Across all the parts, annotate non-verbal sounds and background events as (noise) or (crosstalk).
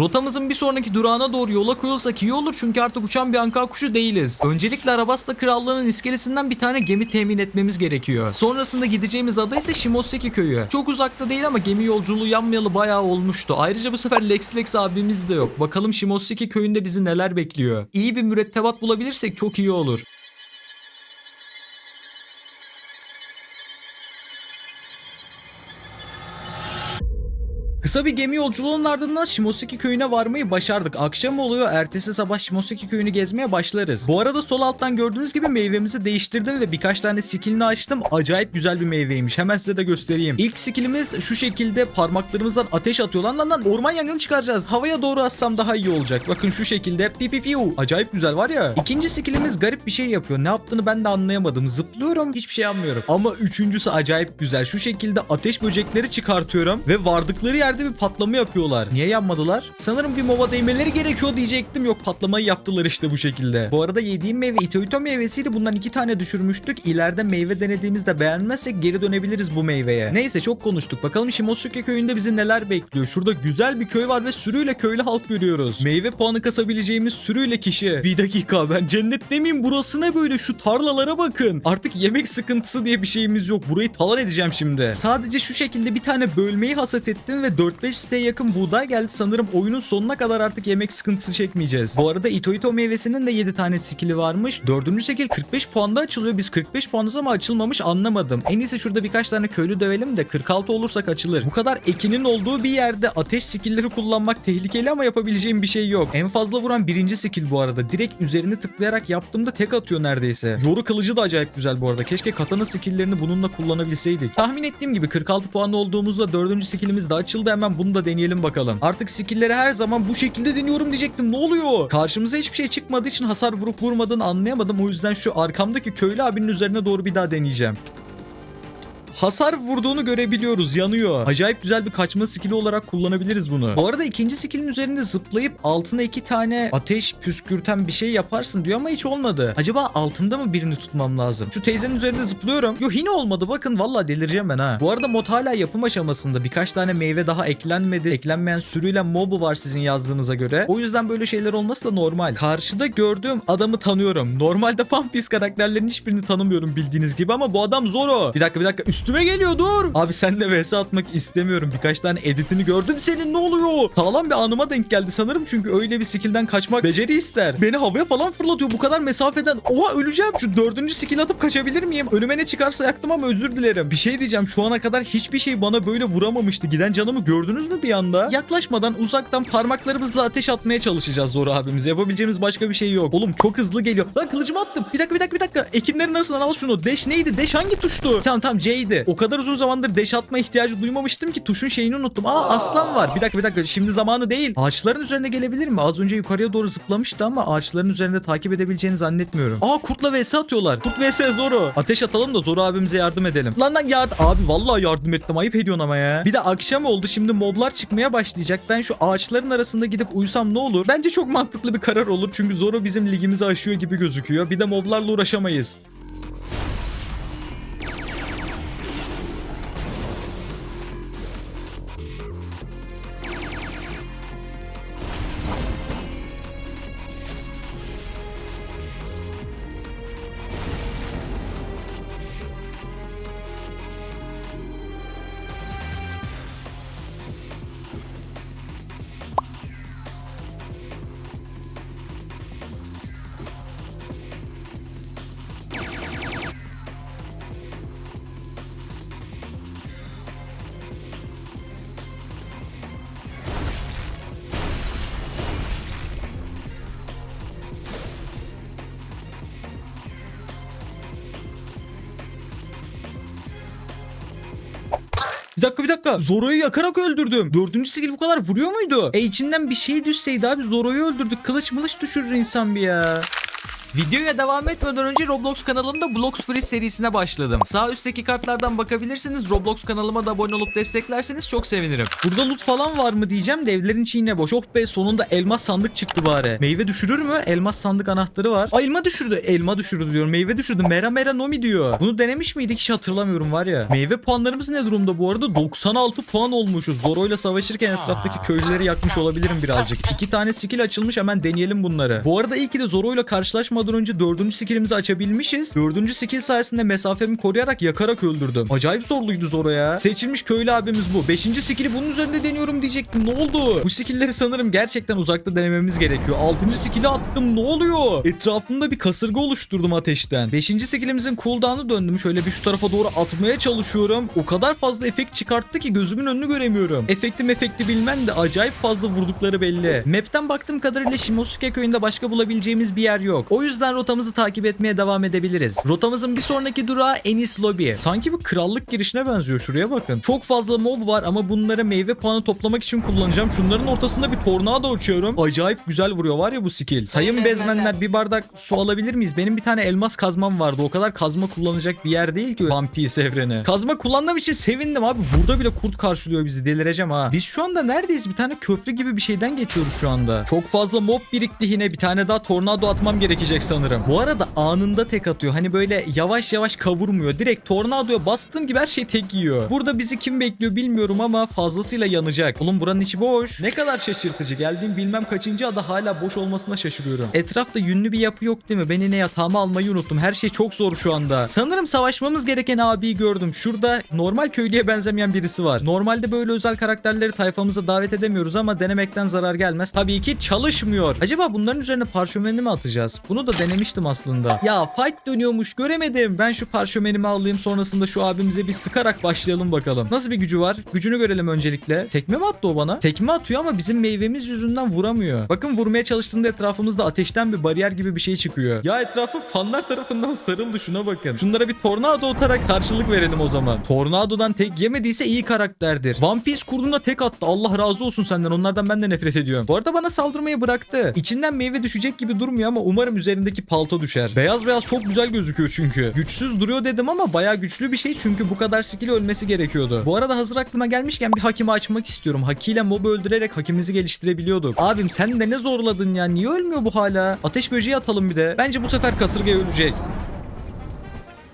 Rotamızın bir sonraki durağına doğru yola koyulsak iyi olur çünkü artık uçan bir anka kuşu değiliz. Öncelikle Arabasta Krallığı'nın iskelesinden bir tane gemi temin etmemiz gerekiyor. Sonrasında gideceğimiz ada ise Shimoseki köyü. Çok uzakta değil ama gemi yolculuğu yanmayalı bayağı olmuştu. Ayrıca bu sefer Lex Lex abimiz de yok. Bakalım Shimoseki köyünde bizi neler bekliyor. İyi bir mürettebat bulabilirsek çok iyi olur. Kısa bir gemi yolculuğunun ardından Shimoseki köyüne varmayı başardık. Akşam oluyor. Ertesi sabah Shimoseki köyünü gezmeye başlarız. Bu arada sol alttan gördüğünüz gibi meyvemizi değiştirdim ve birkaç tane skillini açtım. Acayip güzel bir meyveymiş. Hemen size de göstereyim. İlk skillimiz şu şekilde parmaklarımızdan ateş atıyor. Lan lan lan orman yangını çıkaracağız. Havaya doğru assam daha iyi olacak. Bakın şu şekilde. Pi pi piu. Acayip güzel var ya. İkinci skillimiz garip bir şey yapıyor. Ne yaptığını ben de anlayamadım. Zıplıyorum. Hiçbir şey yapmıyorum. Ama üçüncüsü acayip güzel. Şu şekilde ateş böcekleri çıkartıyorum ve vardıkları yerde bir patlama yapıyorlar. Niye yapmadılar? Sanırım bir mova değmeleri gerekiyor diyecektim. Yok patlamayı yaptılar işte bu şekilde. Bu arada yediğim meyve itoito meyvesiydi. Bundan iki tane düşürmüştük. İleride meyve denediğimizde beğenmezsek geri dönebiliriz bu meyveye. Neyse çok konuştuk. Bakalım Shimosuke köyünde bizi neler bekliyor. Şurada güzel bir köy var ve sürüyle köylü halk görüyoruz. Meyve puanı kasabileceğimiz sürüyle kişi. Bir dakika ben cennet demeyeyim burası ne böyle şu tarlalara bakın. Artık yemek sıkıntısı diye bir şeyimiz yok. Burayı talan edeceğim şimdi. Sadece şu şekilde bir tane bölmeyi hasat ettim ve 4-5 siteye yakın buğday geldi. Sanırım oyunun sonuna kadar artık yemek sıkıntısı çekmeyeceğiz. Bu arada Ito Ito meyvesinin de 7 tane skill'i varmış. 4. skill 45 puanda açılıyor. Biz 45 puanız ama açılmamış anlamadım. En iyisi şurada birkaç tane köylü dövelim de 46 olursak açılır. Bu kadar ekinin olduğu bir yerde ateş skill'leri kullanmak tehlikeli ama yapabileceğim bir şey yok. En fazla vuran birinci skill bu arada. Direkt üzerine tıklayarak yaptığımda tek atıyor neredeyse. Yoru kılıcı da acayip güzel bu arada. Keşke katana skill'lerini bununla kullanabilseydik. Tahmin ettiğim gibi 46 puanlı olduğumuzda 4. skill'imiz de açıldı. Hemen bunu da deneyelim bakalım. Artık skill'leri her zaman bu şekilde deniyorum diyecektim. Ne oluyor? Karşımıza hiçbir şey çıkmadığı için hasar vurup vurmadığını anlayamadım. O yüzden şu arkamdaki köylü abinin üzerine doğru bir daha deneyeceğim. Hasar vurduğunu görebiliyoruz yanıyor. Acayip güzel bir kaçma skili olarak kullanabiliriz bunu. Bu arada ikinci skillin üzerinde zıplayıp altına iki tane ateş püskürten bir şey yaparsın diyor ama hiç olmadı. Acaba altımda mı birini tutmam lazım? Şu teyzenin üzerinde zıplıyorum. Yo yine olmadı bakın valla delireceğim ben ha. Bu arada mod hala yapım aşamasında. Birkaç tane meyve daha eklenmedi. Eklenmeyen sürüyle mobu var sizin yazdığınıza göre. O yüzden böyle şeyler olması da normal. Karşıda gördüğüm adamı tanıyorum. Normalde One Piece karakterlerin hiçbirini tanımıyorum bildiğiniz gibi ama bu adam Zoro. Bir dakika bir dakika üstüme geliyor dur. Abi sen de vs atmak istemiyorum. Birkaç tane editini gördüm senin ne oluyor? Sağlam bir anıma denk geldi sanırım çünkü öyle bir skill'den kaçmak beceri ister. Beni havaya falan fırlatıyor bu kadar mesafeden. Oha öleceğim. Şu dördüncü skill atıp kaçabilir miyim? Önüme ne çıkarsa yaktım ama özür dilerim. Bir şey diyeceğim şu ana kadar hiçbir şey bana böyle vuramamıştı. Giden canımı gördünüz mü bir anda? Yaklaşmadan uzaktan parmaklarımızla ateş atmaya çalışacağız Zoro abimize. Yapabileceğimiz başka bir şey yok. Oğlum çok hızlı geliyor. Lan kılıcımı attım. Bir dakika bir dakika bir dakika. Ekinlerin arasından al şunu. Deş neydi? Deş hangi tuştu? Tamam tamam C'ydi. O kadar uzun zamandır deş atma ihtiyacı duymamıştım ki tuşun şeyini unuttum. Aa aslan var. Bir dakika bir dakika. Şimdi zamanı değil. Ağaçların üzerine gelebilir mi? Az önce yukarıya doğru zıplamıştı ama ağaçların üzerinde takip edebileceğini zannetmiyorum. Aa kurtla vs atıyorlar. Kurt vs Zoro. Ateş atalım da Zoro abimize yardım edelim. Lan lan yardım. Abi vallahi yardım ettim. Ayıp ediyorsun ama ya. Bir de akşam oldu. Şimdi moblar çıkmaya başlayacak. Ben şu ağaçların arasında gidip uyusam ne olur? Bence çok mantıklı bir karar olur. Çünkü Zoro bizim ligimizi aşıyor gibi gözüküyor. Bir de moblarla uğraşamayız. Bir dakika bir dakika. Zoro'yu yakarak öldürdüm. Dördüncü skill bu kadar vuruyor muydu? E içinden bir şey düşseydi abi Zoro'yu öldürdük. Kılıç mılıç düşürür insan bir ya. Videoya devam etmeden önce Roblox kanalımda Blox Free serisine başladım. Sağ üstteki kartlardan bakabilirsiniz. Roblox kanalıma da abone olup desteklerseniz çok sevinirim. Burada loot falan var mı diyeceğim de evlerin içi yine boş. Oh be sonunda elmas sandık çıktı bari. Meyve düşürür mü? Elmas sandık anahtarı var. Ay elma düşürdü. Elma düşürdü diyorum. Meyve düşürdü. Mera mera nomi diyor. Bunu denemiş miydik hiç hatırlamıyorum var ya. Meyve puanlarımız ne durumda bu arada? 96 puan olmuşuz. Zoro'yla savaşırken etraftaki köylüleri yakmış olabilirim birazcık. İki tane skill açılmış hemen deneyelim bunları. Bu arada iyi ki de Zoro'yla karşılaşmadan önce dördüncü skillimizi açabilmişiz. Dördüncü skill sayesinde mesafemi koruyarak yakarak öldürdüm. Acayip zorluydu Zoro ya. Seçilmiş köylü abimiz bu. Beşinci skill'i bunun üzerinde deniyorum diyecektim. Ne oldu? Bu skill'leri sanırım gerçekten uzakta denememiz gerekiyor. Altıncı skill'i attım. Ne oluyor? Etrafımda bir kasırga oluşturdum ateşten. Beşinci skill'imizin cooldown'u döndüm. Şöyle bir şu tarafa doğru atmaya çalışıyorum. O kadar fazla efekt çıkarttı ki gözümün önünü göremiyorum. Efekti bilmem de acayip fazla vurdukları belli. Map'ten baktığım kadarıyla Shimosuke köyünde başka bulabileceğimiz bir yer yok. O yüzden rotamızı takip etmeye devam edebiliriz. Rotamızın bir sonraki durağı Enis Lobby. Sanki bir krallık girişine benziyor şuraya bakın. Çok fazla mob var ama bunları meyve puanı toplamak için kullanacağım. Şunların ortasında bir tornado uçuyorum. Acayip güzel vuruyor var ya bu skill. Sayın bezmenler bir bardak su alabilir miyiz? Benim bir tane elmas kazmam vardı. O kadar kazma kullanacak bir yer değil ki One Piece evreni. Kazma kullandığım için sevindim abi. Burada bile kurt karşılıyor bizi. Delireceğim ha. Biz şu anda neredeyiz? Bir tane köprü gibi bir şeyden geçiyoruz şu anda. Çok fazla mob birikti yine. Bir tane daha tornado atmam gerekecek sanırım. Bu arada anında tek atıyor. Hani böyle yavaş yavaş kavurmuyor. Direkt tornadoya bastığım gibi her şey tek yiyor. Burada bizi kim bekliyor bilmiyorum ama fazlasıyla yanacak. Oğlum buranın içi boş. Ne kadar şaşırtıcı. Geldiğim bilmem kaçıncı ada hala boş olmasına şaşırıyorum. Etrafta yünlü bir yapı yok değil mi? Ben yine yatağımı almayı unuttum. Her şey çok zor şu anda. Sanırım savaşmamız gereken abiyi gördüm. Şurada normal köylüye benzemeyen birisi var. Normalde böyle özel karakterleri tayfamıza davet edemiyoruz ama denemekten zarar gelmez. Tabii ki çalışmıyor. Acaba bunların üzerine parşömeni mi atacağız? Bunu da denemiştim aslında. Ya fight dönüyormuş göremedim. Ben şu parşömenimi alayım sonrasında şu abimize bir sıkarak başlayalım bakalım. Nasıl bir gücü var? Gücünü görelim öncelikle. Tekme mi attı o bana? Tekme atıyor ama bizim meyvemiz yüzünden vuramıyor. Bakın vurmaya çalıştığında etrafımızda ateşten bir bariyer gibi bir şey çıkıyor. Ya etrafı fanlar tarafından sarıldı şuna bakın. Şunlara bir tornado atarak karşılık verelim o zaman. Tornadodan tek yemediyse iyi karakterdir. One Piece kurdunda tek attı. Allah razı olsun senden. Onlardan ben de nefret ediyorum. Bu arada bana saldırmayı bıraktı. İçinden meyve düşecek gibi durmuyor ama umarım üzerindeki palto düşer. Beyaz beyaz çok güzel gözüküyor çünkü. Güçsüz duruyor dedim ama bayağı güçlü bir şey çünkü bu kadar skill ölmesi gerekiyordu. Bu arada hazır aklıma gelmişken bir hakimi açmak istiyorum. Hakiyle mob öldürerek hakimizi geliştirebiliyorduk. Abim sen de ne zorladın ya? Niye ölmüyor bu hala? Ateş böceği atalım bir de. Bence bu sefer kasırga ölecek.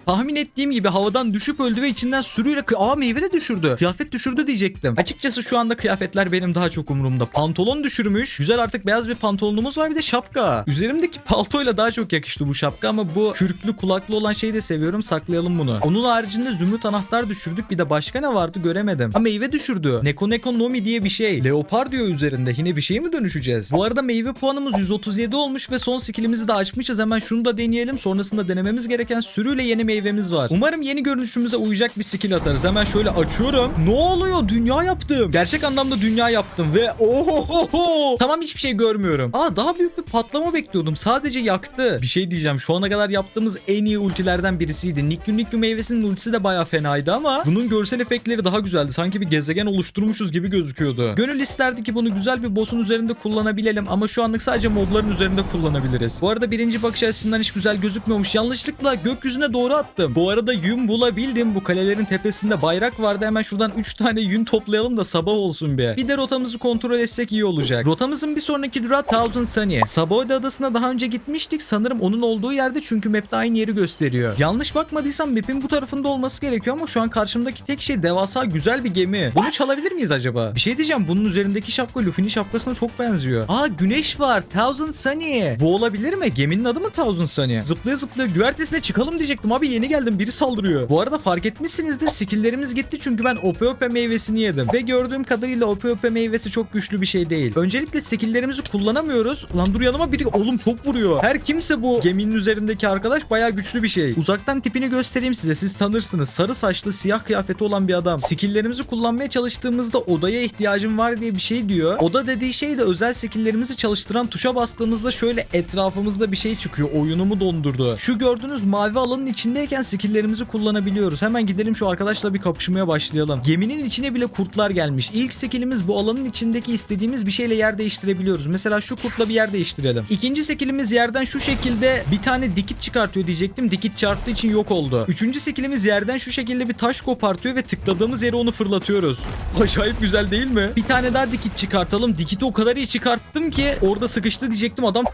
Tahmin ettiğim gibi havadan düşüp öldü ve içinden sürüyle Aa meyve de düşürdü. Kıyafet düşürdü diyecektim. Açıkçası şu anda kıyafetler benim daha çok umurumda. Pantolon düşürmüş. Güzel artık beyaz bir pantolonumuz var bir de şapka. Üzerimdeki (laughs) paltoyla daha çok yakıştı bu şapka ama bu kürklü kulaklı olan şeyi de seviyorum. Saklayalım bunu. Onun haricinde zümrüt anahtar düşürdük. Bir de başka ne vardı göremedim. Ha meyve düşürdü. Neko Neko Nomi diye bir şey. Leopar diyor üzerinde. Yine bir şeye mi dönüşeceğiz? Bu arada meyve puanımız 137 olmuş ve son skillimizi de açmışız. Hemen şunu da deneyelim. Sonrasında denememiz gereken sürüyle yeni meyvemiz var. Umarım yeni görünüşümüze uyacak bir skill atarız. Hemen şöyle açıyorum. Ne oluyor? Dünya yaptım. Gerçek anlamda dünya yaptım ve ohohoho. Tamam hiçbir şey görmüyorum. Aa daha büyük bir patlama bekliyordum. Sadece yaktı. Bir şey diyeceğim. Şu ana kadar yaptığımız en iyi ultilerden birisiydi. Nikyu Nikyu meyvesinin ultisi de baya fenaydı ama bunun görsel efektleri daha güzeldi. Sanki bir gezegen oluşturmuşuz gibi gözüküyordu. Gönül isterdi ki bunu güzel bir boss'un üzerinde kullanabilelim ama şu anlık sadece mobların üzerinde kullanabiliriz. Bu arada birinci bakış açısından hiç güzel gözükmüyormuş. Yanlışlıkla gökyüzüne doğru attım. Bu arada yün bulabildim. Bu kalelerin tepesinde bayrak vardı. Hemen şuradan 3 tane yün toplayalım da sabah olsun bir. Bir de rotamızı kontrol etsek iyi olacak. Rotamızın bir sonraki durağı Thousand Sunny. Sabaody adasına daha önce gitmiştik. Sanırım onun olduğu yerde çünkü map'te aynı yeri gösteriyor. Yanlış bakmadıysam map'in bu tarafında olması gerekiyor ama şu an karşımdaki tek şey devasa güzel bir gemi. Bunu çalabilir miyiz acaba? Bir şey diyeceğim. Bunun üzerindeki şapka Luffy'nin şapkasına çok benziyor. Aa güneş var. Thousand Sunny. Bu olabilir mi? Geminin adı mı Thousand Sunny? Zıplaya zıplaya güvertesine çıkalım diyecektim abi yeni geldim. Biri saldırıyor. Bu arada fark etmişsinizdir skilllerimiz gitti çünkü ben Ope meyvesini yedim. Ve gördüğüm kadarıyla Ope meyvesi çok güçlü bir şey değil. Öncelikle skilllerimizi kullanamıyoruz. Lan dur yanıma biri oğlum çok vuruyor. Her kimse bu geminin üzerindeki arkadaş bayağı güçlü bir şey. Uzaktan tipini göstereyim size siz tanırsınız. Sarı saçlı siyah kıyafeti olan bir adam. Skilllerimizi kullanmaya çalıştığımızda odaya ihtiyacım var diye bir şey diyor. Oda dediği şey de özel skilllerimizi çalıştıran tuşa bastığımızda şöyle etrafımızda bir şey çıkıyor. Oyunumu dondurdu. Şu gördüğünüz mavi alanın içindeyken içindeyken skilllerimizi kullanabiliyoruz. Hemen gidelim şu arkadaşla bir kapışmaya başlayalım. Geminin içine bile kurtlar gelmiş. İlk skillimiz bu alanın içindeki istediğimiz bir şeyle yer değiştirebiliyoruz. Mesela şu kurtla bir yer değiştirelim. İkinci skillimiz yerden şu şekilde bir tane dikit çıkartıyor diyecektim. Dikit çarptığı için yok oldu. Üçüncü skillimiz yerden şu şekilde bir taş kopartıyor ve tıkladığımız yere onu fırlatıyoruz. (laughs) Acayip güzel değil mi? Bir tane daha dikit çıkartalım. Dikiti o kadar iyi çıkarttım ki orada sıkıştı diyecektim adam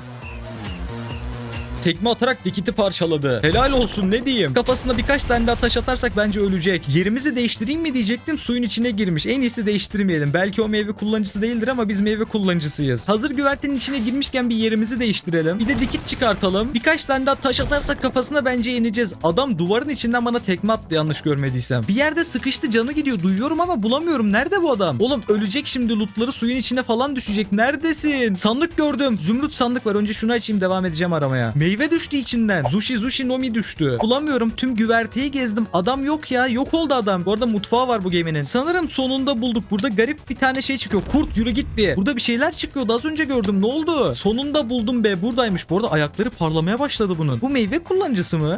tekme atarak dikiti parçaladı. Helal olsun ne diyeyim. Kafasına birkaç tane daha taş atarsak bence ölecek. Yerimizi değiştireyim mi diyecektim suyun içine girmiş. En iyisi değiştirmeyelim. Belki o meyve kullanıcısı değildir ama biz meyve kullanıcısıyız. Hazır güvertenin içine girmişken bir yerimizi değiştirelim. Bir de dikit çıkartalım. Birkaç tane daha taş atarsak kafasına bence yeneceğiz. Adam duvarın içinden bana tekme attı yanlış görmediysem. Bir yerde sıkıştı canı gidiyor duyuyorum ama bulamıyorum. Nerede bu adam? Oğlum ölecek şimdi lootları suyun içine falan düşecek. Neredesin? Sandık gördüm. Zümrüt sandık var. Önce şunu açayım devam edeceğim aramaya. Meyve düştü içinden. Zushi Zushi Nomi düştü. Bulamıyorum. Tüm güverteyi gezdim. Adam yok ya. Yok oldu adam. Bu arada mutfağı var bu geminin. Sanırım sonunda bulduk. Burada garip bir tane şey çıkıyor. Kurt yürü git bir. Burada bir şeyler çıkıyordu. Az önce gördüm. Ne oldu? Sonunda buldum be. Buradaymış. Bu arada ayakları parlamaya başladı bunun. Bu meyve kullanıcısı mı?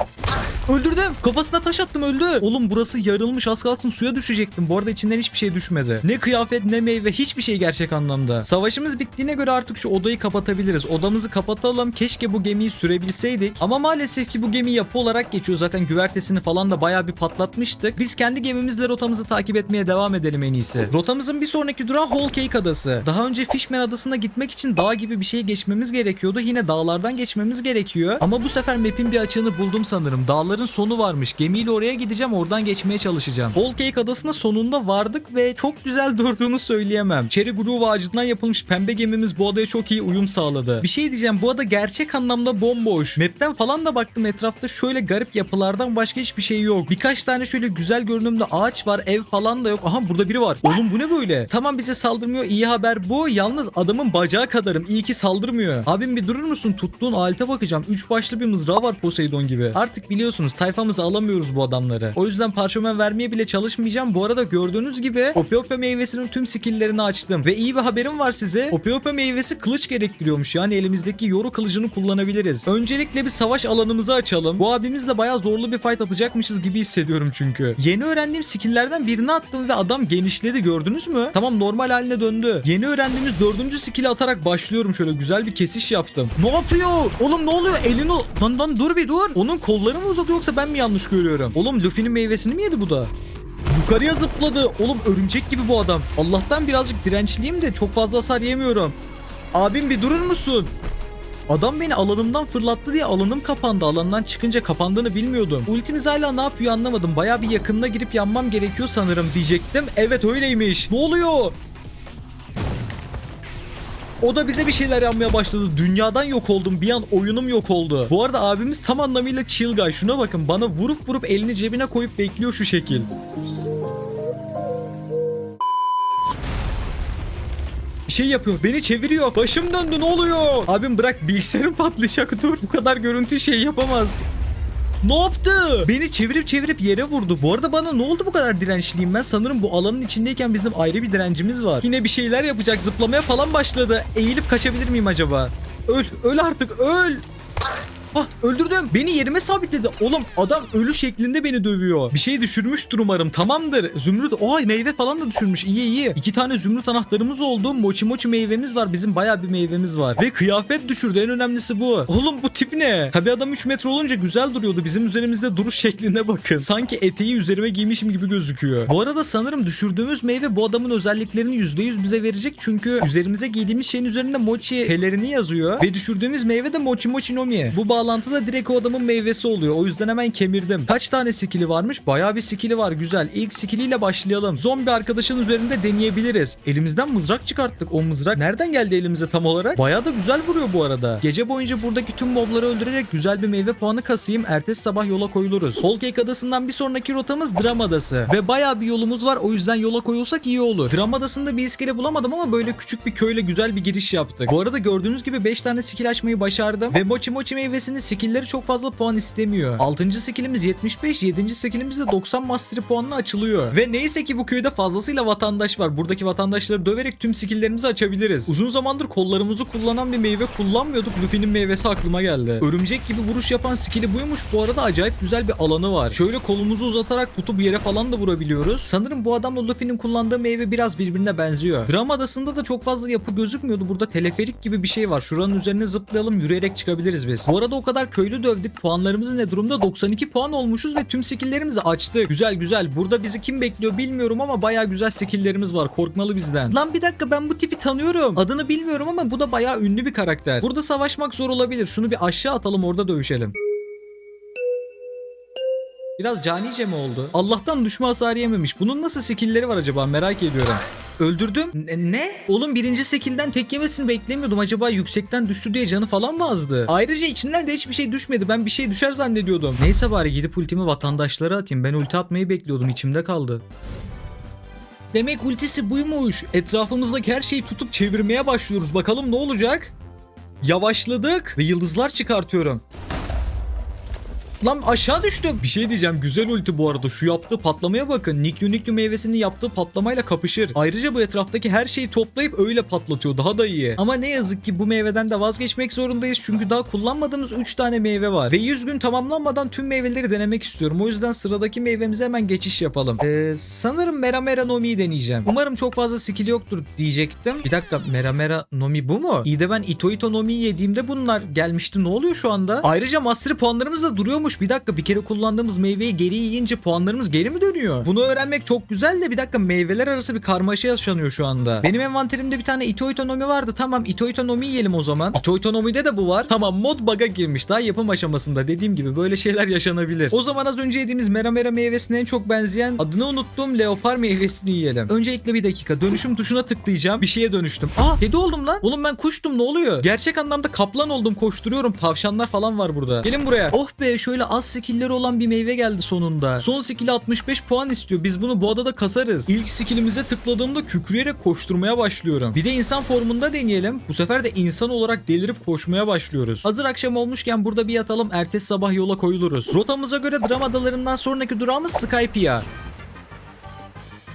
Öldürdüm. Kafasına taş attım öldü. Oğlum burası yarılmış az kalsın suya düşecektim. Bu arada içinden hiçbir şey düşmedi. Ne kıyafet ne meyve hiçbir şey gerçek anlamda. Savaşımız bittiğine göre artık şu odayı kapatabiliriz. Odamızı kapatalım. Keşke bu gemiyi sürebilseydik. Ama maalesef ki bu gemi yapı olarak geçiyor. Zaten güvertesini falan da bayağı bir patlatmıştık. Biz kendi gemimizle rotamızı takip etmeye devam edelim en iyisi. Rotamızın bir sonraki durağı Whole Cake Adası. Daha önce Fishman Adası'na gitmek için dağ gibi bir şey geçmemiz gerekiyordu. Yine dağlardan geçmemiz gerekiyor. Ama bu sefer map'in bir açığını buldum sanırım. Dağların sonu varmış. Gemiyle oraya gideceğim oradan geçmeye çalışacağım. Whole Cake Adası'na sonunda vardık ve çok güzel (laughs) durduğunu söyleyemem. Cherry Grove ağacından yapılmış pembe gemimiz bu adaya çok iyi uyum sağladı. Bir şey diyeceğim bu ada gerçek anlamda bomboş. Map'ten falan da baktım etrafta şöyle garip yapılardan başka hiçbir şey yok. Birkaç tane şöyle güzel görünümlü ağaç var ev falan da yok. Aha burada biri var. Oğlum bu ne böyle? Tamam bize saldırmıyor iyi haber bu. Yalnız adamın bacağı kadarım. İyi ki saldırmıyor. Abim bir durur musun? Tuttuğun alete bakacağım. Üç başlı bir mızrağı var Poseidon gibi. Artık biliyorsunuz tayfamızı alamıyoruz bu adamları. O yüzden parşömen vermeye bile çalışmayacağım. Bu arada gördüğünüz gibi Opiope meyvesinin tüm skilllerini açtım. Ve iyi bir haberim var size. Opiope meyvesi kılıç gerektiriyormuş. Yani elimizdeki yoru kılıcını kullanabiliriz. Öncelikle bir savaş alanımızı açalım. Bu abimizle bayağı zorlu bir fight atacakmışız gibi hissediyorum çünkü. Yeni öğrendiğim skilllerden birini attım ve adam genişledi gördünüz mü? Tamam normal haline döndü. Yeni öğrendiğimiz dördüncü skill'i atarak başlıyorum şöyle güzel bir kesiş yaptım. Ne yapıyor? Oğlum ne oluyor? Elini... Lan lan dur bir dur. Onun kolları mı uzadı yoksa ben mi yanlış görüyorum? Oğlum Luffy'nin meyvesini mi yedi bu da? Yukarıya zıpladı. Oğlum örümcek gibi bu adam. Allah'tan birazcık dirençliyim de çok fazla hasar yemiyorum. Abim bir durur musun? Adam beni alanımdan fırlattı diye alanım kapandı. Alandan çıkınca kapandığını bilmiyordum. Ultimiz hala ne yapıyor anlamadım. Baya bir yakınına girip yanmam gerekiyor sanırım diyecektim. Evet öyleymiş. Ne oluyor? O da bize bir şeyler yapmaya başladı. Dünyadan yok oldum. Bir an oyunum yok oldu. Bu arada abimiz tam anlamıyla chill guy. Şuna bakın. Bana vurup vurup elini cebine koyup bekliyor şu şekil. Şey yapıyor. Beni çeviriyor. Başım döndü. Ne oluyor? Abim bırak bilgisayarım patlayacak. Dur. Bu kadar görüntü şey yapamaz. Ne yaptı? Beni çevirip çevirip yere vurdu. Bu arada bana ne oldu bu kadar dirençliyim ben? Sanırım bu alanın içindeyken bizim ayrı bir direncimiz var. Yine bir şeyler yapacak. Zıplamaya falan başladı. Eğilip kaçabilir miyim acaba? Öl. Öl artık. Öl. Ah öldürdüm. Beni yerime sabitledi. Oğlum adam ölü şeklinde beni dövüyor. Bir şey düşürmüştür umarım. Tamamdır. Zümrüt. Oy meyve falan da düşürmüş. İyi iyi. İki tane zümrüt anahtarımız oldu. Mochi mochi meyvemiz var. Bizim bayağı bir meyvemiz var. Ve kıyafet düşürdü. En önemlisi bu. Oğlum bu tip ne? Tabi adam 3 metre olunca güzel duruyordu. Bizim üzerimizde duruş şekline bakın. Sanki eteği üzerime giymişim gibi gözüküyor. Bu arada sanırım düşürdüğümüz meyve bu adamın özelliklerini %100 bize verecek. Çünkü üzerimize giydiğimiz şeyin üzerinde mochi pelerini yazıyor. Ve düşürdüğümüz meyve de mochi mochi nomi. Bu bağlantıda direkt o adamın meyvesi oluyor. O yüzden hemen kemirdim. Kaç tane skill'i varmış? Bayağı bir skill'i var. Güzel. İlk skill'iyle başlayalım. Zombi arkadaşın üzerinde deneyebiliriz. Elimizden mızrak çıkarttık. O mızrak nereden geldi elimize tam olarak? Bayağı da güzel vuruyor bu arada. Gece boyunca buradaki tüm mobları öldürerek güzel bir meyve puanı kasayım. Ertesi sabah yola koyuluruz. Whole Cake Adası'ndan bir sonraki rotamız Dram Adası. Ve bayağı bir yolumuz var. O yüzden yola koyulsak iyi olur. Dram Adası'nda bir iskele bulamadım ama böyle küçük bir köyle güzel bir giriş yaptık. Bu arada gördüğünüz gibi 5 tane skill açmayı başardım. Ve mochi mochi meyvesini meyvesinin skill'leri çok fazla puan istemiyor. 6. skill'imiz 75, 7. skill'imiz de 90 mastery puanla açılıyor. Ve neyse ki bu köyde fazlasıyla vatandaş var. Buradaki vatandaşları döverek tüm skill'lerimizi açabiliriz. Uzun zamandır kollarımızı kullanan bir meyve kullanmıyorduk. Luffy'nin meyvesi aklıma geldi. Örümcek gibi vuruş yapan skill'i buymuş. Bu arada acayip güzel bir alanı var. Şöyle kolumuzu uzatarak tutup yere falan da vurabiliyoruz. Sanırım bu adamla Luffy'nin kullandığı meyve biraz birbirine benziyor. Dram adasında da çok fazla yapı gözükmüyordu. Burada teleferik gibi bir şey var. Şuranın üzerine zıplayalım yürüyerek çıkabiliriz biz. Bu arada o kadar köylü dövdük. Puanlarımız ne durumda? 92 puan olmuşuz ve tüm skill'lerimizi açtık. Güzel güzel. Burada bizi kim bekliyor bilmiyorum ama baya güzel skill'lerimiz var. Korkmalı bizden. Lan bir dakika ben bu tipi tanıyorum. Adını bilmiyorum ama bu da baya ünlü bir karakter. Burada savaşmak zor olabilir. Şunu bir aşağı atalım orada dövüşelim. Biraz canice mi oldu? Allah'tan düşme hasarı yememiş. Bunun nasıl skill'leri var acaba merak ediyorum. Öldürdüm. Ne? ne? Oğlum birinci skill'den tek yemesini beklemiyordum. Acaba yüksekten düştü diye canı falan mı azdı? Ayrıca içinden de hiçbir şey düşmedi. Ben bir şey düşer zannediyordum. Neyse bari gidip ultimi vatandaşlara atayım. Ben ulti atmayı bekliyordum. içimde kaldı. Demek ultisi buymuş. Etrafımızdaki her şeyi tutup çevirmeye başlıyoruz. Bakalım ne olacak? Yavaşladık ve yıldızlar çıkartıyorum. Lan aşağı düştüm. Bir şey diyeceğim. Güzel ulti bu arada. Şu yaptığı patlamaya bakın. Nikyu Nikyu meyvesinin yaptığı patlamayla kapışır. Ayrıca bu etraftaki her şeyi toplayıp öyle patlatıyor. Daha da iyi. Ama ne yazık ki bu meyveden de vazgeçmek zorundayız. Çünkü daha kullanmadığımız 3 tane meyve var. Ve 100 gün tamamlanmadan tüm meyveleri denemek istiyorum. O yüzden sıradaki meyvemize hemen geçiş yapalım. Ee, sanırım Mera Mera Nomi'yi deneyeceğim. Umarım çok fazla skill yoktur diyecektim. Bir dakika Mera Mera Nomi bu mu? İyi de ben Ito Ito Nomi'yi yediğimde bunlar gelmişti. Ne oluyor şu anda? Ayrıca Master puanlarımız da duruyormuş. Bir dakika bir kere kullandığımız meyveyi geri yiyince puanlarımız geri mi dönüyor? Bunu öğrenmek çok güzel de bir dakika meyveler arası bir karmaşa yaşanıyor şu anda. Benim envanterimde bir tane Ito Ito Nomi vardı. Tamam Ito Ito Nomi yiyelim o zaman. Ito Ito Nomi'de de bu var. Tamam mod bug'a girmiş. Daha yapım aşamasında dediğim gibi böyle şeyler yaşanabilir. O zaman az önce yediğimiz Mera Mera meyvesine en çok benzeyen adını unuttuğum leopar meyvesini yiyelim. Öncelikle bir dakika dönüşüm tuşuna tıklayacağım. Bir şeye dönüştüm. Aa kedi oldum lan. Oğlum ben kuştum ne oluyor? Gerçek anlamda kaplan oldum koşturuyorum. Tavşanlar falan var burada. Gelin buraya. Oh be şöyle az skill'leri olan bir meyve geldi sonunda. Son skill'i 65 puan istiyor. Biz bunu bu adada kasarız. İlk skill'imize tıkladığımda kükreyerek koşturmaya başlıyorum. Bir de insan formunda deneyelim. Bu sefer de insan olarak delirip koşmaya başlıyoruz. Hazır akşam olmuşken burada bir yatalım. Ertesi sabah yola koyuluruz. Rotamıza göre dram adalarından sonraki durağımız Skypiea.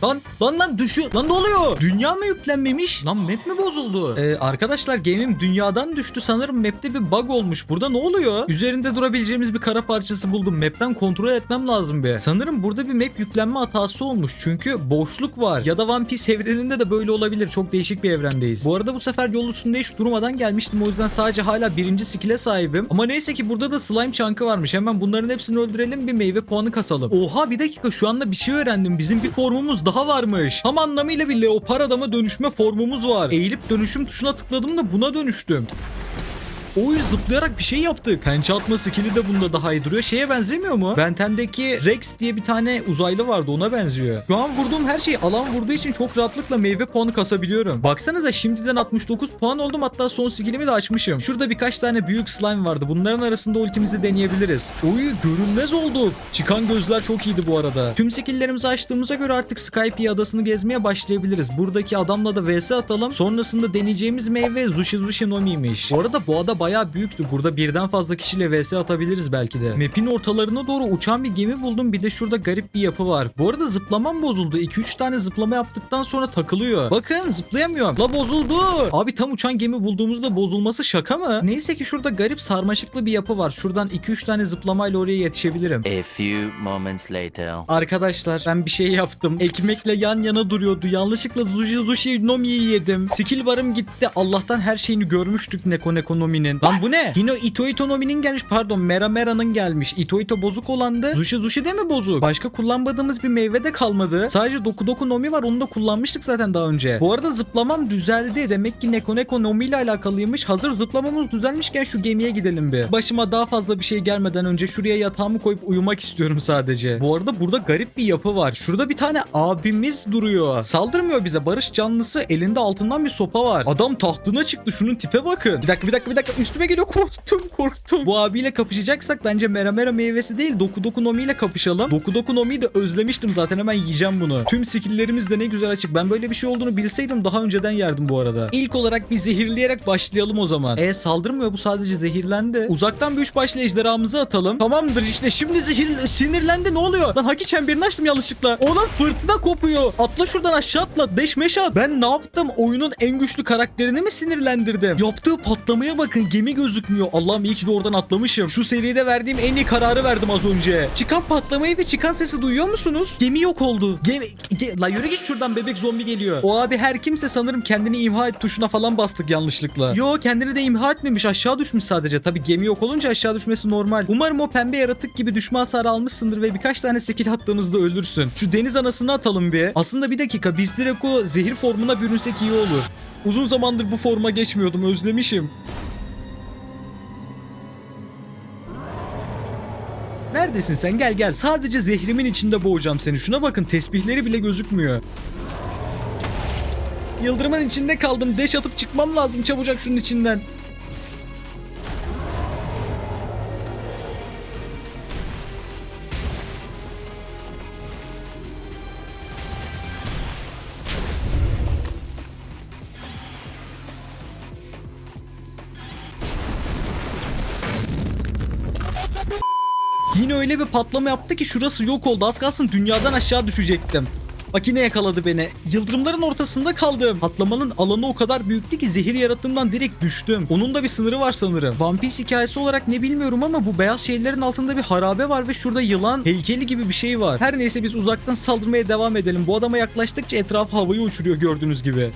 Lan lan lan düşüyor. Lan ne oluyor? Dünya mı yüklenmemiş? Lan map mi bozuldu? Ee, arkadaşlar game'im dünyadan düştü. Sanırım map'te bir bug olmuş. Burada ne oluyor? Üzerinde durabileceğimiz bir kara parçası buldum. Map'ten kontrol etmem lazım bir. Sanırım burada bir map yüklenme hatası olmuş. Çünkü boşluk var. Ya da One Piece evreninde de böyle olabilir. Çok değişik bir evrendeyiz. Bu arada bu sefer yol üstünde hiç durmadan gelmiştim. O yüzden sadece hala birinci skill'e sahibim. Ama neyse ki burada da slime chunky varmış. Hemen bunların hepsini öldürelim. Bir meyve puanı kasalım. Oha bir dakika şu anda bir şey öğrendim. Bizim bir formumuz daha varmış. Tam anlamıyla bir leopar adama dönüşme formumuz var. Eğilip dönüşüm tuşuna tıkladım da buna dönüştüm. Oy zıplayarak bir şey yaptık. Pençe atma skill'i de bunda daha iyi duruyor. Şeye benzemiyor mu? Benten'deki Rex diye bir tane uzaylı vardı ona benziyor. Şu an vurduğum her şey alan vurduğu için çok rahatlıkla meyve puanı kasabiliyorum. Baksanıza şimdiden 69 puan oldum hatta son skill'imi de açmışım. Şurada birkaç tane büyük slime vardı. Bunların arasında ultimizi deneyebiliriz. Oy görünmez olduk. Çıkan gözler çok iyiydi bu arada. Tüm skill'lerimizi açtığımıza göre artık Skype adasını gezmeye başlayabiliriz. Buradaki adamla da vs atalım. Sonrasında deneyeceğimiz meyve Zushi Zushi Nomi'ymiş. Bu arada bu ada bayağı büyüktü. Burada birden fazla kişiyle vs atabiliriz belki de. Map'in ortalarına doğru uçan bir gemi buldum. Bir de şurada garip bir yapı var. Bu arada zıplamam bozuldu. 2-3 tane zıplama yaptıktan sonra takılıyor. Bakın zıplayamıyorum. La bozuldu. Abi tam uçan gemi bulduğumuzda bozulması şaka mı? Neyse ki şurada garip sarmaşıklı bir yapı var. Şuradan 2-3 tane zıplamayla oraya yetişebilirim. A few moments later. Arkadaşlar ben bir şey yaptım. Ekmekle yan yana duruyordu. Yanlışlıkla Zushi Zushi Nomi'yi yedim. Skill barım gitti. Allah'tan her şeyini görmüştük Neko Neko Nomi'nin. Lan bu ne? Yine Ito Ito Nomi'nin gelmiş. Pardon Mera Mera'nın gelmiş. Ito Ito bozuk olandı. Zushi Zushi de mi bozuk? Başka kullanmadığımız bir meyve de kalmadı. Sadece Doku Doku Nomi var. Onu da kullanmıştık zaten daha önce. Bu arada zıplamam düzeldi. Demek ki Neko Neko Nomi ile alakalıymış. Hazır zıplamamız düzelmişken şu gemiye gidelim bir. Başıma daha fazla bir şey gelmeden önce şuraya yatağımı koyup uyumak istiyorum sadece. Bu arada burada garip bir yapı var. Şurada bir tane abimiz duruyor. Saldırmıyor bize. Barış canlısı elinde altından bir sopa var. Adam tahtına çıktı. Şunun tipe bakın. Bir dakika bir dakika bir dakika. Üstüme geliyor korktum korktum. Bu abiyle kapışacaksak bence Mera Mera meyvesi değil Doku Doku Nomi ile kapışalım. Doku Doku Nomi'yi de özlemiştim zaten hemen yiyeceğim bunu. Tüm skilllerimiz de ne güzel açık. Ben böyle bir şey olduğunu bilseydim daha önceden yerdim bu arada. İlk olarak bir zehirleyerek başlayalım o zaman. E saldırmıyor bu sadece zehirlendi. Uzaktan bir üç başlı ejderhamızı atalım. Tamamdır işte şimdi zehir sinirlendi ne oluyor? Lan haki çemberini açtım yanlışlıkla. Oğlum fırtına kopuyor. Atla şuradan aşağı atla. Deş meş at. Ben ne yaptım? Oyunun en güçlü karakterini mi sinirlendirdim? Yaptığı patlamaya bakın gemi gözükmüyor. Allah'ım iyi ki de oradan atlamışım. Şu seride verdiğim en iyi kararı verdim az önce. Çıkan patlamayı ve çıkan sesi duyuyor musunuz? Gemi yok oldu. Gemi... Ge- La yürü git şuradan bebek zombi geliyor. O abi her kimse sanırım kendini imha et tuşuna falan bastık yanlışlıkla. Yo kendini de imha etmemiş aşağı düşmüş sadece. Tabi gemi yok olunca aşağı düşmesi normal. Umarım o pembe yaratık gibi düşme hasarı almışsındır ve birkaç tane skill attığımızda ölürsün. Şu deniz anasını atalım bir. Aslında bir dakika biz direkt o zehir formuna bürünsek iyi olur. Uzun zamandır bu forma geçmiyordum özlemişim. Neredesin sen gel gel sadece zehrimin içinde boğacağım seni şuna bakın tesbihleri bile gözükmüyor. Yıldırımın içinde kaldım deş atıp çıkmam lazım çabucak şunun içinden. Yine öyle bir patlama yaptı ki şurası yok oldu. Az kalsın dünyadan aşağı düşecektim. Bak yine yakaladı beni. Yıldırımların ortasında kaldım. Patlamanın alanı o kadar büyüktü ki zehir yarattığımdan direkt düştüm. Onun da bir sınırı var sanırım. One Piece hikayesi olarak ne bilmiyorum ama bu beyaz şeylerin altında bir harabe var ve şurada yılan heykeli gibi bir şey var. Her neyse biz uzaktan saldırmaya devam edelim. Bu adama yaklaştıkça etraf havayı uçuruyor gördüğünüz gibi.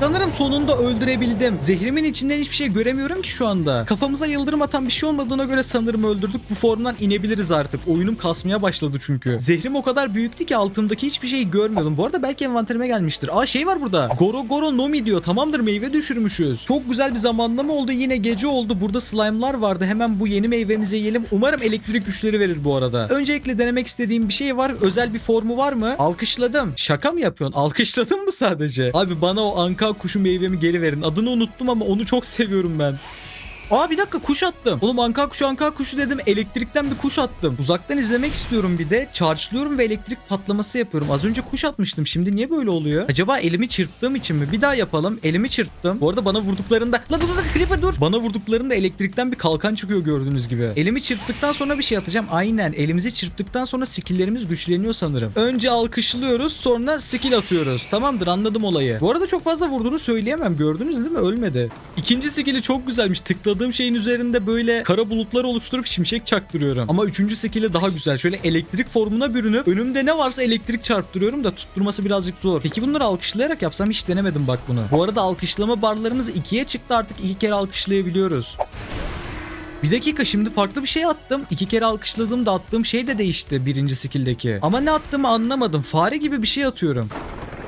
Sanırım sonunda öldürebildim. Zehrimin içinden hiçbir şey göremiyorum ki şu anda. Kafamıza yıldırım atan bir şey olmadığına göre sanırım öldürdük. Bu formdan inebiliriz artık. Oyunum kasmaya başladı çünkü. Zehrim o kadar büyüktü ki altımdaki hiçbir şeyi görmüyordum. Bu arada belki envanterime gelmiştir. Aa şey var burada. Goro Goro Nomi diyor. Tamamdır meyve düşürmüşüz. Çok güzel bir zamanlama oldu. Yine gece oldu. Burada slime'lar vardı. Hemen bu yeni meyvemizi yiyelim. Umarım elektrik güçleri verir bu arada. Öncelikle denemek istediğim bir şey var. Özel bir formu var mı? Alkışladım. Şaka mı yapıyorsun? Alkışladın mı sadece? Abi bana o anka kuşu meyvemi geri verin. Adını unuttum ama onu çok seviyorum ben. Aa bir dakika kuş attım. Oğlum anka kuşu anka kuşu dedim elektrikten bir kuş attım. Uzaktan izlemek istiyorum bir de. Charge'lıyorum ve elektrik patlaması yapıyorum. Az önce kuş atmıştım. Şimdi niye böyle oluyor? Acaba elimi çırptığım için mi? Bir daha yapalım. Elimi çırptım. Bu arada bana vurduklarında... Lan dur dur Creeper dur. Bana vurduklarında elektrikten bir kalkan çıkıyor gördüğünüz gibi. Elimi çırptıktan sonra bir şey atacağım. Aynen. Elimizi çırptıktan sonra skilllerimiz güçleniyor sanırım. Önce alkışlıyoruz sonra skill atıyoruz. Tamamdır anladım olayı. Bu arada çok fazla vurduğunu söyleyemem. Gördünüz değil mi? Ölmedi. İkinci skill'i çok güzelmiş. Tıkladığım şeyin üzerinde böyle kara bulutlar oluşturup şimşek çaktırıyorum. Ama üçüncü skill'i daha güzel. Şöyle elektrik formuna bürünüp önümde ne varsa elektrik çarptırıyorum da tutturması birazcık zor. Peki bunları alkışlayarak yapsam hiç denemedim bak bunu. Bu arada alkışlama barlarımız ikiye çıktı artık iki kere alkışlayabiliyoruz. Bir dakika şimdi farklı bir şey attım. İki kere alkışladığımda attığım şey de değişti birinci skill'deki. Ama ne attığımı anlamadım. Fare gibi bir şey atıyorum.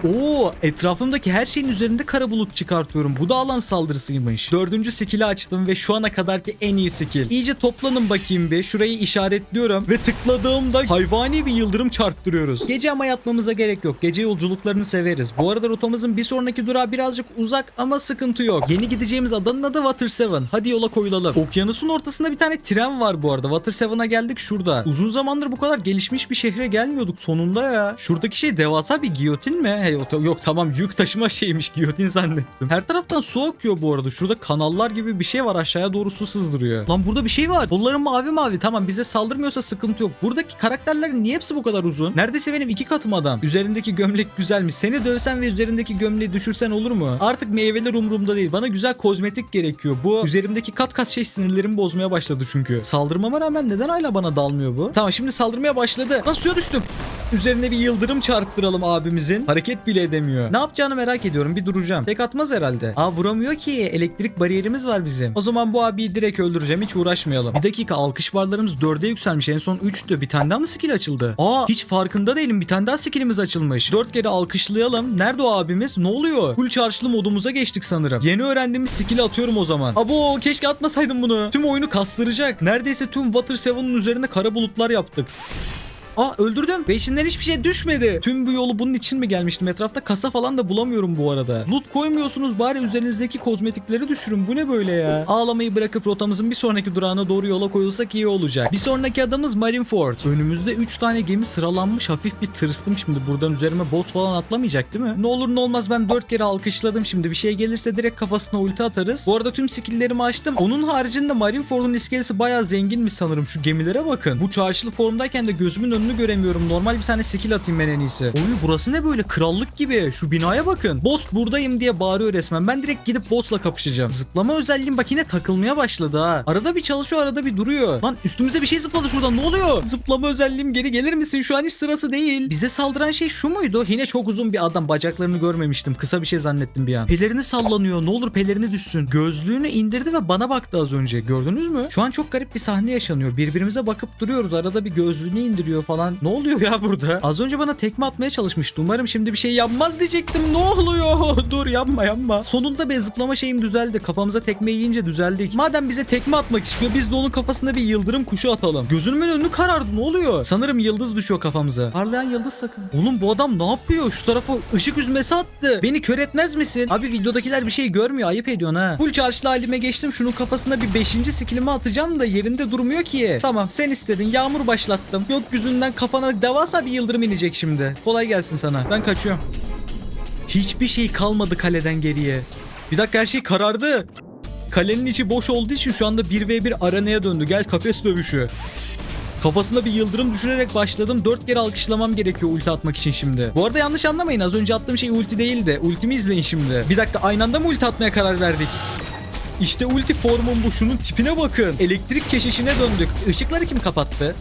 Oo etrafımdaki her şeyin üzerinde kara bulut çıkartıyorum. Bu da alan saldırısıymış. Dördüncü skill'i açtım ve şu ana kadarki en iyi skill. İyice toplanın bakayım bir. Şurayı işaretliyorum ve tıkladığımda hayvani bir yıldırım çarptırıyoruz. Gece ama yatmamıza gerek yok. Gece yolculuklarını severiz. Bu arada rotamızın bir sonraki durağı birazcık uzak ama sıkıntı yok. Yeni gideceğimiz adanın adı Water Seven. Hadi yola koyulalım. Okyanusun ortasında bir tane tren var bu arada. Water Seven'a geldik şurada. Uzun zamandır bu kadar gelişmiş bir şehre gelmiyorduk sonunda ya. Şuradaki şey devasa bir giyotin mi? Yok tamam yük taşıma şeymiş giyotin zannettim. Her taraftan su akıyor bu arada. Şurada kanallar gibi bir şey var aşağıya doğru su sızdırıyor. Lan burada bir şey var. Kollarım mavi mavi tamam bize saldırmıyorsa sıkıntı yok. Buradaki karakterlerin niye hepsi bu kadar uzun? Neredeyse benim iki katım adam. Üzerindeki gömlek güzelmiş. Seni dövsen ve üzerindeki gömleği düşürsen olur mu? Artık meyveler umurumda değil. Bana güzel kozmetik gerekiyor. Bu üzerimdeki kat kat şey sinirlerimi bozmaya başladı çünkü. Saldırmama rağmen neden hala bana dalmıyor bu? Tamam şimdi saldırmaya başladı. Lan suya düştüm. Üzerine bir yıldırım çarptıralım abimizin. Hareket bile edemiyor. Ne yapacağını merak ediyorum. Bir duracağım. Tek atmaz herhalde. Aa vuramıyor ki. Elektrik bariyerimiz var bizim. O zaman bu abiyi direkt öldüreceğim. Hiç uğraşmayalım. Bir dakika alkış barlarımız 4'e yükselmiş. En son 3'tü. Bir tane daha mı skill açıldı? Aa hiç farkında değilim. Bir tane daha skillimiz açılmış. 4 kere alkışlayalım. Nerede o abimiz? Ne oluyor? Full charge'lı modumuza geçtik sanırım. Yeni öğrendiğimiz skill'i atıyorum o zaman. Abo keşke atmasaydım bunu. Tüm oyunu kastıracak. Neredeyse tüm Water 7'ın üzerine kara bulutlar yaptık. Aa öldürdüm. Ve hiçbir şey düşmedi. Tüm bu yolu bunun için mi gelmiştim? Etrafta kasa falan da bulamıyorum bu arada. Loot koymuyorsunuz bari üzerinizdeki kozmetikleri düşürün. Bu ne böyle ya? Ağlamayı bırakıp rotamızın bir sonraki durağına doğru yola koyulsak iyi olacak. Bir sonraki adamız Marineford. Önümüzde 3 tane gemi sıralanmış. Hafif bir tırstım şimdi. Buradan üzerime boss falan atlamayacak değil mi? Ne olur ne olmaz ben 4 kere alkışladım şimdi. Bir şey gelirse direkt kafasına ulti atarız. Bu arada tüm skilllerimi açtım. Onun haricinde Marineford'un iskelesi bayağı zenginmiş sanırım. Şu gemilere bakın. Bu çarşılı formdayken de gözümün önünü göremiyorum. Normal bir tane skill atayım ben en iyisi. Oy burası ne böyle? Krallık gibi. Şu binaya bakın. Boss buradayım diye bağırıyor resmen. Ben direkt gidip boss'la kapışacağım. Zıplama özelliğim bak yine takılmaya başladı ha. Arada bir çalışıyor arada bir duruyor. Lan üstümüze bir şey zıpladı şuradan ne oluyor? Zıplama özelliğim geri gelir misin? Şu an hiç sırası değil. Bize saldıran şey şu muydu? Yine çok uzun bir adam. Bacaklarını görmemiştim. Kısa bir şey zannettim bir an. Pelerini sallanıyor. Ne olur pelerini düşsün. Gözlüğünü indirdi ve bana baktı az önce. Gördünüz mü? Şu an çok garip bir sahne yaşanıyor. Birbirimize bakıp duruyoruz. Arada bir gözlüğünü indiriyor falan. Ne oluyor ya burada? Az önce bana tekme atmaya çalışmıştı. Umarım şimdi bir şey yapmaz diyecektim. Ne oluyor? (laughs) Dur yapma yapma. Sonunda be zıplama şeyim düzeldi. Kafamıza tekme yiyince düzeldik. Madem bize tekme atmak istiyor biz de onun kafasına bir yıldırım kuşu atalım. Gözümün önü karardı ne oluyor? Sanırım yıldız düşüyor kafamıza. Parlayan yıldız takın. Oğlum bu adam ne yapıyor? Şu tarafa ışık üzmesi attı. Beni kör etmez misin? Abi videodakiler bir şey görmüyor. Ayıp ediyorsun ha. Full çarşılı halime geçtim. Şunun kafasına bir 5. skillimi atacağım da yerinde durmuyor ki. Tamam sen istedin. Yağmur başlattım. Gökyüzünden kafana devasa bir yıldırım inecek şimdi. Kolay gelsin sana. Ben kaçıyorum. Hiçbir şey kalmadı kaleden geriye. Bir dakika her şey karardı. Kalenin içi boş olduğu için şu anda 1v1 arenaya döndü. Gel kafes dövüşü. Kafasına bir yıldırım düşürerek başladım. 4 kere alkışlamam gerekiyor ulti atmak için şimdi. Bu arada yanlış anlamayın. Az önce attığım şey ulti değildi. Ultimi izleyin şimdi. Bir dakika aynı anda mı ulti atmaya karar verdik? İşte ulti formum bu. Şunun tipine bakın. Elektrik keşişine döndük. Işıkları kim kapattı?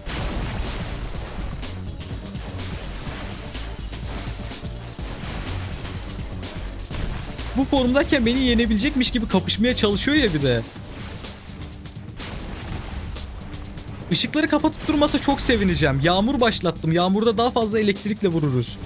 Bu formdayken beni yenebilecekmiş gibi kapışmaya çalışıyor ya bir de. Işıkları kapatıp durmasa çok sevineceğim. Yağmur başlattım. Yağmurda daha fazla elektrikle vururuz.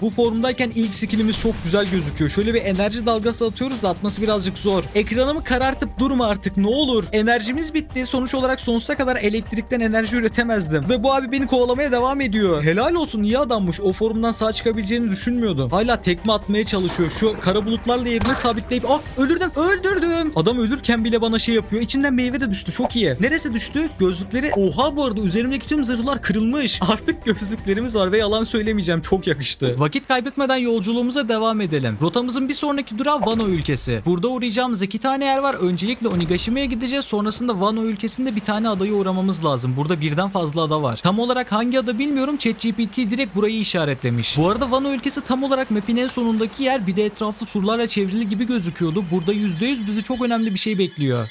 Bu formdayken ilk skillimiz çok güzel gözüküyor. Şöyle bir enerji dalgası atıyoruz da atması birazcık zor. Ekranımı karartıp durma artık ne olur. Enerjimiz bitti. Sonuç olarak sonsuza kadar elektrikten enerji üretemezdim. Ve bu abi beni kovalamaya devam ediyor. Helal olsun iyi adammış. O formdan sağ çıkabileceğini düşünmüyordum. Hala tekme atmaya çalışıyor. Şu kara bulutlarla yerine sabitleyip ah öldürdüm öldürdüm. Adam ölürken bile bana şey yapıyor. İçinden meyve de düştü çok iyi. Neresi düştü? Gözlükleri. Oha bu arada üzerimdeki tüm zırhlar kırılmış. (laughs) Artık gözlüklerimiz var ve yalan söylemeyeceğim çok yakıştı. Vakit kaybetmeden yolculuğumuza devam edelim. Rotamızın bir sonraki durağı Wano ülkesi. Burada uğrayacağımız iki tane yer var. Öncelikle Onigashima'ya gideceğiz. Sonrasında Wano ülkesinde bir tane adaya uğramamız lazım. Burada birden fazla ada var. Tam olarak hangi ada bilmiyorum. ChatGPT direkt burayı işaretlemiş. Bu arada Wano ülkesi tam olarak map'in en sonundaki yer. Bir de etrafı surlarla çevrili gibi gözüküyordu. Burada %100 bizi çok önemli bir şey bekliyor.